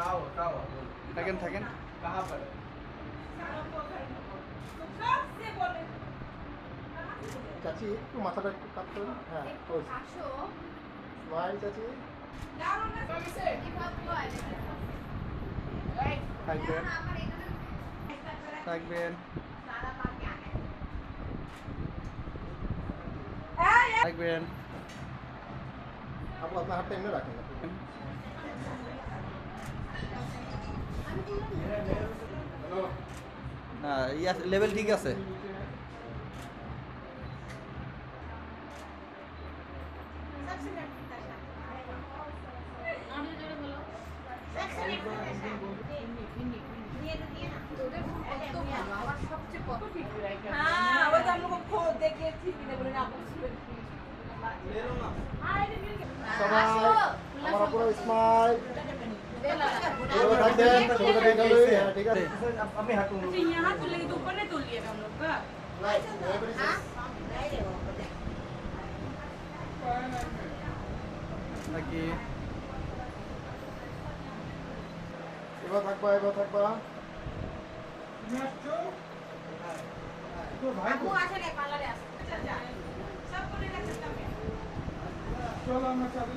काओ काओ থাকেন থাকেন कहाँ पर চাচি একটু মাথাটা একটু কাট করুন হ্যাঁ ওই আসো স্মাইল চাচি থাকবেন আমার এখানে থাকবেন সারা পাকে আনে থাকবেন আপু আপনার হাতটা এমনি রাখেন না ইয়া লেভেল ঠিক আছে। সবাই আমার অপরাধ স্মাইল নাকি এবার থাকবা এবার আমরা চালু